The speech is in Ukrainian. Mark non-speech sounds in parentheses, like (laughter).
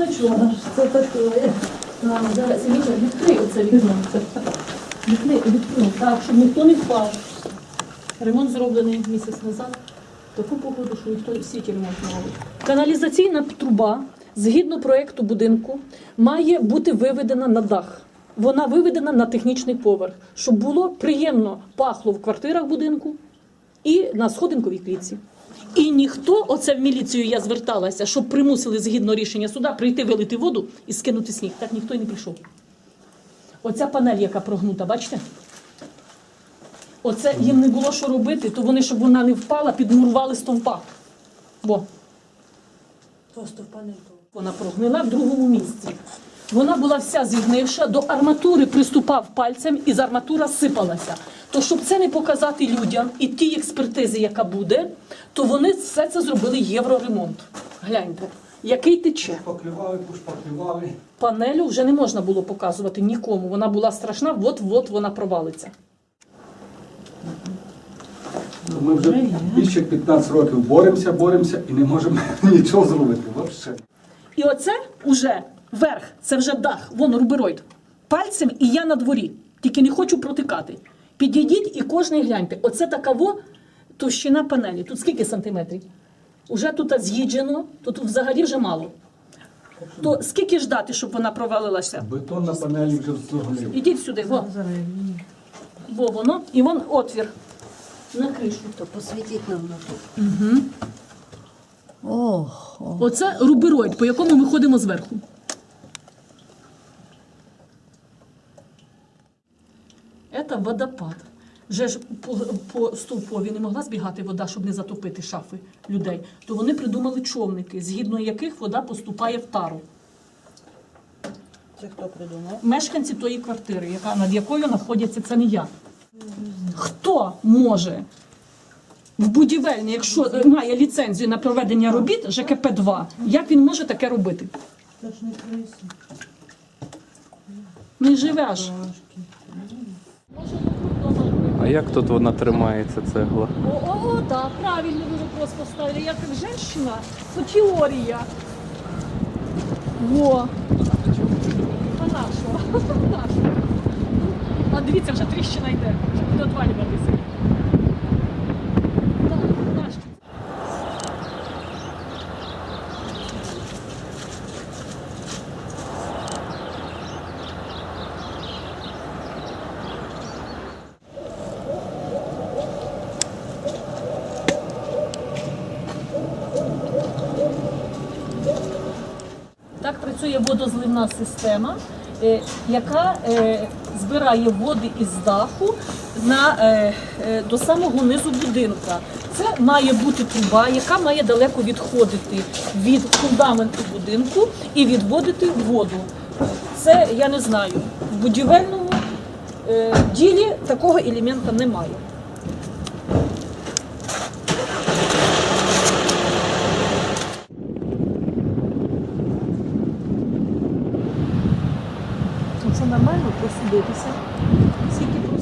Ну чого ж це таке? Так, зараз Міша, відкрий оце вікно. Відкрий, відкрий, так, щоб ніхто не впав. Ремонт зроблений місяць назад. Таку погоду, що ніхто в світі не робить. Каналізаційна труба, згідно проєкту будинку, має бути виведена на дах. Вона виведена на технічний поверх, щоб було приємно пахло в квартирах будинку і на сходинковій клітці. І ніхто, оце в міліцію я зверталася, щоб примусили згідно рішення суда прийти вилити воду і скинути сніг. Так ніхто й не прийшов. Оця панель, яка прогнута, бачите? Оце їм не було що робити, то вони, щоб вона не впала, підмурували стовпа. Бо Просто в панельку. вона прогнила в другому місці. Вона була вся зігнивша, до арматури приступав пальцем і з арматура сипалася. То щоб це не показати людям і тій експертизи, яка буде, то вони все це зробили євроремонт. Гляньте, який тече. Поклювали, пошпаклювали. Панелю вже не можна було показувати нікому. Вона була страшна, от-от вона провалиться. Ми вже більше 15 років боремося, боремося і не можемо (laughs) нічого зробити. Вообще. І оце уже верх, це вже дах, вон рубероїд. Пальцем і я на дворі. Тільки не хочу протикати. Підійдіть і кожний гляньте. Оце така во товщина панелі. Тут скільки сантиметрів? Уже тут з'їджено, тут взагалі вже мало. То скільки ждати, щоб вона провалилася? Бетон на панелі вже згорів. Ідіть сюди, во. Во воно, і вон отвір на кришу. То посвітіть нам на то. Ох, ох. Оце рубероїд, по якому ми ходимо зверху. Це водопад. Вже ж по, по стовпові не могла збігати вода, щоб не затопити шафи людей. То вони придумали човники, згідно яких вода поступає в тару. Це хто придумав? Мешканці тої квартири, яка, над якою знаходяться, це не я. Хто може в будівельні, якщо е, має ліцензію на проведення робіт ЖКП-2, як він може таке робити? Це ж не. Не живеш. Як тут вона тримається, цегла? О, о, о, так, правильно ви просто поставили. Я как женщина, то теорія. Во. (laughs) По-нашому. А дивіться, вже тріщина йде. Вже буде отвалюватися. Так, наш. Так працює водозливна система, е, яка е, збирає води із даху на, е, до самого низу будинка. Це має бути труба, яка має далеко відходити від фундаменту будинку і відводити воду. Це я не знаю. В будівельному ділі такого елемента немає. Це нормально просудитися. Скільки?